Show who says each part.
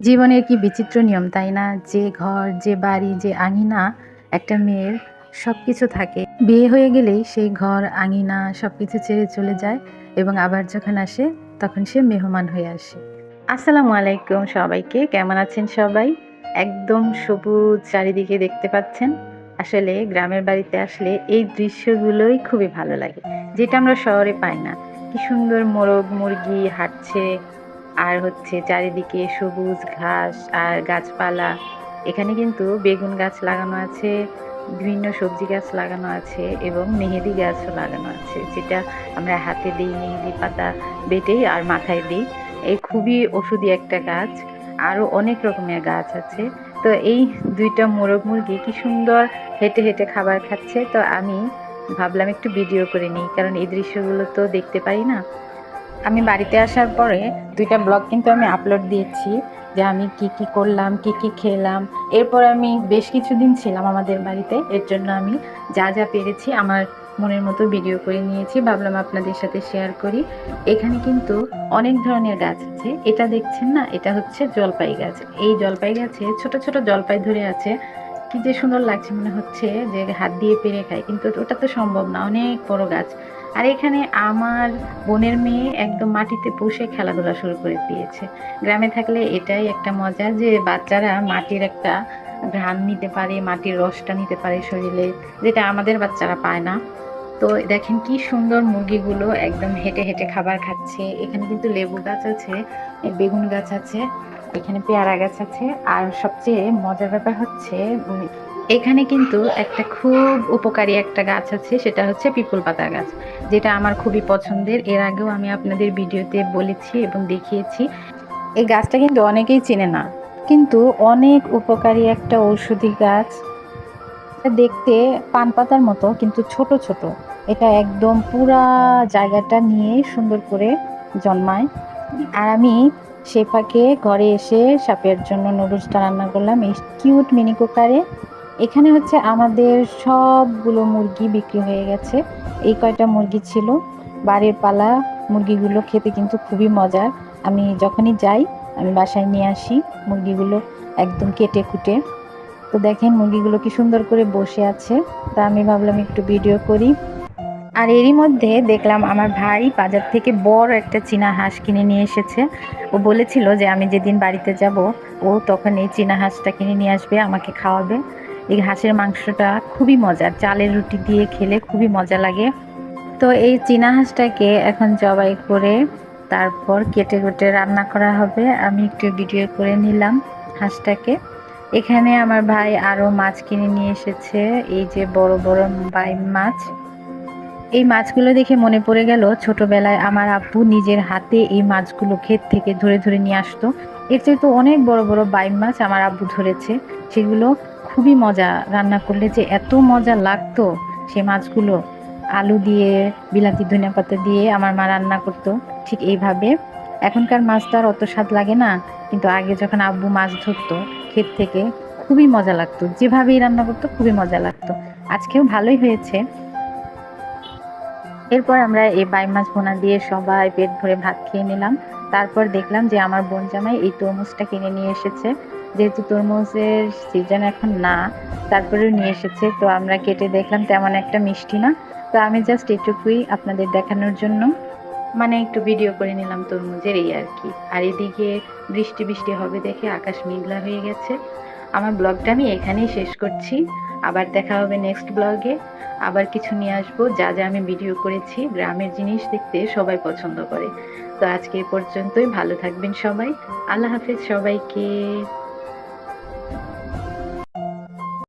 Speaker 1: জীবনের কি বিচিত্র নিয়ম, তাই না? যে ঘর, যে বাড়ি, যে আঙিনা, একটা মেয়ের সব কিছু থাকে। বিয়ে হয়ে গেলেই সেই ঘর, আঙিনা সব কিছু ছেড়ে চলে যায় এবং আবার যখন আসে, তখন সে মেহমান হয়ে আসে। আসসালামু আলাইকুম সবাইকে, কেমন আছেন সবাই? একদম সবুজ চারিদিকে দেখতে পাচ্ছেন। আসলে গ্রামের বাড়িতে আসলে এই দৃশ্যগুলোই খুবই ভালো লাগে। যেটা আমরা শহরে পাই না। কি সুন্দর মোরগ মুরগি হাঁটছে আর হচ্ছে চারিদিকে সবুজ ঘাস আর গাছপালা। এখানে কিন্তু বেগুন গাছ লাগানো আছে, বিভিন্ন সবজি গাছ লাগানো আছে এবং মেহেদি গাছও লাগানো আছে, যেটা আমরা হাতে দিই মেহেদি পাতা বেটে আর মাথায় দিই। এই খুবই ওষুধি একটা গাছ, আরও অনেক রকমের গাছ আছে। তো এই দুইটা মোরগ মুরগি কি সুন্দর হেঁটে হেঁটে খাবার খাচ্ছে, তো আমি ভাবলাম একটু ভিডিও করে নিই, কারণ এই দৃশ্যগুলো তো দেখতে পারি না। আমি বাড়িতে আসার পরে দুইটা ব্লগ কিন্তু আমি আপলোড দিয়েছি যে আমি কি কি করলাম, কি কি খেলাম। এরপর আমি বেশ কিছুদিন ছিলাম আমাদের বাড়িতে। এর জন্য আমি যা যা পেরেছি আমার মনের মতো ভিডিও করে নিয়েছি। ভাবলাম আপনাদের সাথে শেয়ার করি। এখানে কিন্তু অনেক ধরনের গাছ আছে। এটা দেখছেন না? এটা হচ্ছে জলপাই গাছ। এই জলপাই গাছে ছোট ছোট জলপাই ধরে আছে। কি যে সুন্দর লাগছে মনে হচ্ছে যে হাত দিয়ে পেরে খায়, কিন্তু ওটা তো সম্ভব না, অনেক বড় গাছ। আর এখানে আমার বোনের মেয়ে একদম মাটিতে বসে খেলাধুলা শুরু করে দিয়েছে। গ্রামে থাকলে এটাই একটা মজা যে বাচ্চারা মাটির একটা ঘ্রাণ নিতে পারে, মাটির রসটা নিতে পারে শরীরে, যেটা আমাদের বাচ্চারা পায় না। তো দেখেন কি সুন্দর মুরগিগুলো একদম হেঁটে হেঁটে খাবার খাচ্ছে। এখানে কিন্তু লেবু গাছ আছে, বেগুন গাছ আছে। এখানে পেয়ারা গাছ আছে। আর সবচেয়ে মজার ব্যাপার হচ্ছে এখানে কিন্তু একটা খুব উপকারী একটা গাছ আছে, সেটা হচ্ছে পিপুল পাতা গাছ, যেটা আমার খুবই পছন্দের। এর আগেও আমি আপনাদের ভিডিওতে বলেছি এবং দেখিয়েছি। এই গাছটা কিন্তু অনেকেই চেনে না, কিন্তু অনেক উপকারী একটা ঔষধি গাছ। দেখতে পান পাতার মতো, কিন্তু ছোট ছোট। এটা একদম পুরা জায়গাটা নিয়ে সুন্দর করে জন্মায়। আর আমি সে ফাঁকে ঘরে এসে সাপের জন্য নুডলসটা রান্না করলাম, এই কিউট মিনি কুকারে এখানে হচ্ছে আমাদের সবগুলো মুরগি বিক্রি হয়ে গেছে। এই কয়টা মুরগি ছিল? বাড়ির পালা মুরগিগুলো খেতে কিন্তু খুবই মজার। আমি যখনই যাই, আমি বাসায় নিয়ে আসি মুরগিগুলো একদম কেটে কুটে। তো দেখেন মুরগিগুলো কি সুন্দর করে বসে আছে। তা আমি ভাবলাম একটু ভিডিও করি। আর এরই মধ্যে দেখলাম আমার ভাই বাজার থেকে বড় একটা চীনা হাঁস কিনে নিয়ে এসেছে। ও বলেছিল যে আমি যেদিন বাড়িতে যাব, ও তখন এই চীনা হাঁসটা কিনে নিয়ে আসবে, আমাকে খাওয়াবে। এই হাঁসের মাংসটা খুবই মজার, চালের রুটি দিয়ে খেলে খুবই মজা লাগে। তো এই চীনা হাঁসটাকে এখন জবাই করে তারপর কেটে কেটে রান্না করা হবে। আমি একটু ভিডিও করে নিলাম হাঁসটাকে। এখানে আমার ভাই আরও মাছ কিনে নিয়ে এসেছে, এই যে বড় বড় বাই মাছ। এই মাছগুলো দেখে মনে পড়ে গেল ছোটবেলায় আমার আব্বু নিজের হাতে এই মাছগুলো ক্ষেত থেকে ধরে ধরে নিয়ে আসতো। এর চেয়ে তো অনেক বড় বড় বাইম মাছ আমার আব্বু ধরেছে। সেগুলো খুবই মজা রান্না করলে যে এত মজা লাগতো সে মাছগুলো। আলু দিয়ে, বিলাতি, ধনিয়া পাতা দিয়ে আমার মা রান্না করতো ঠিক এইভাবে। এখনকার মাছ তো আর অত স্বাদ লাগে না, কিন্তু আগে যখন আব্বু মাছ ধরতো ক্ষেত থেকে খুবই মজা লাগতো। যেভাবেই রান্না করতো খুবই মজা লাগতো। আজকেও ভালোই হয়েছে। এরপর আমরা এই বাই মাছ ভোনা দিয়ে সবাই পেট ভরে ভাত খেয়ে নিলাম। তারপর দেখলাম যে আমার বোন জামাই এই তরমুজটা কিনে নিয়ে এসেছে। যেহেতু তরমুজের সিজন এখন না, তারপরেও নিয়ে এসেছে। তো আমরা কেটে দেখলাম তেমন একটা মিষ্টি না। তো আমি জাস্ট এটুকুই আপনাদের দেখানোর জন্য। মানে একটু ভিডিও করে নিলাম তরমুজের এই আর কি। আর এদিকে বৃষ্টি বৃষ্টি হবে দেখে আকাশ মেঘলা হয়ে গেছে। আমার ব্লগটা আমি এখানেই শেষ করছি। আবার দেখা হবে নেক্সট ব্লগে আবার কিছু নিয়ে আসব, যা যা আমি ভিডিও করেছি, গ্রামের জিনিস দেখতে সবাই পছন্দ করে। তো আজকে এ পর্যন্তই, ভালো থাকবেন সবাই। আল্লাহ হাফেজ সবাইকে।